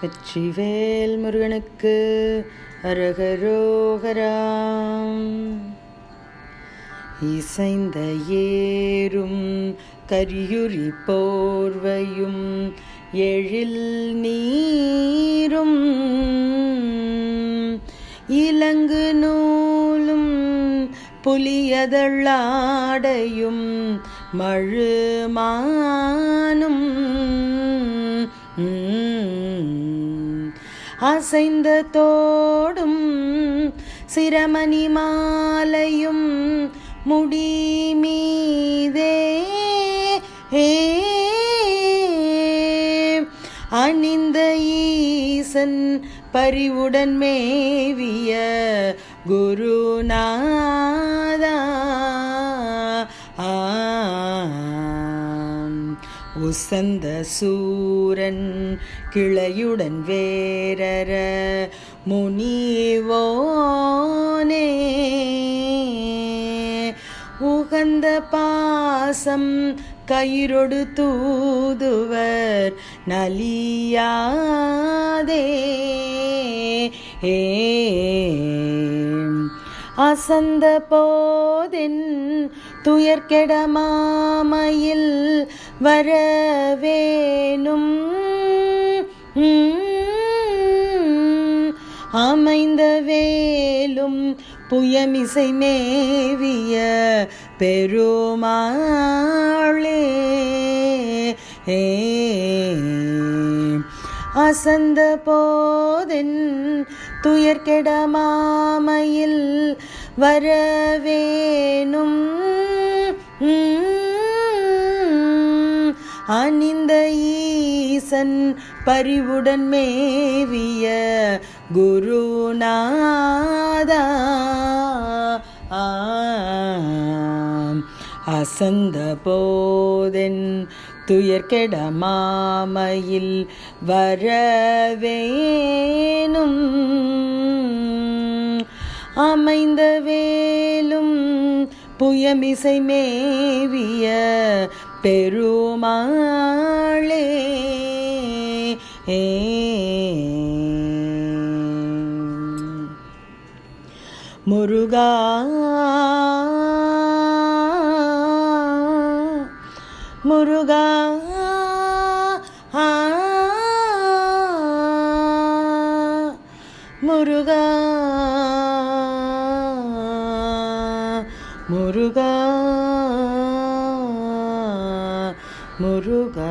வெற்றிவேல் முருகனுக்கு அரகரோகராம். இசைந்த ஏறும் கரியுரி போர்வையும் எழில் நீரும் இலங்கு நூலும் புலியதழாடையும் மழுமானும் அசைந்த தோடும் சிரமணி மாலையும் முடி மீதே. அணிந்த ஈசன் பரிவுடன் மேவிய குருநா உசந்த சூரன் கிளையுடன் வேரர முனிவோனே. உகந்த பாசம் கயிறொடு தூதுவர் நலியாதே. ஏ அசந்த போதின் துயர்கெடமாமையில் வரவேணும். அமைந்த வேலும் புயமிசை மேவிய பெருமாளே. அசந்த போதின் துயர்கெட வரவேணும். அணிந்த ஈசன் பரிவுடன் மேவிய குருநாதா. அசந்த போதென் துயர்கெட மாமையில் வரவேணும். அமைந்த வேலும் புயமிசை மேவிய பெருமாளே. முருகா. முருகா. முருகா. முருகா முருகா முருகா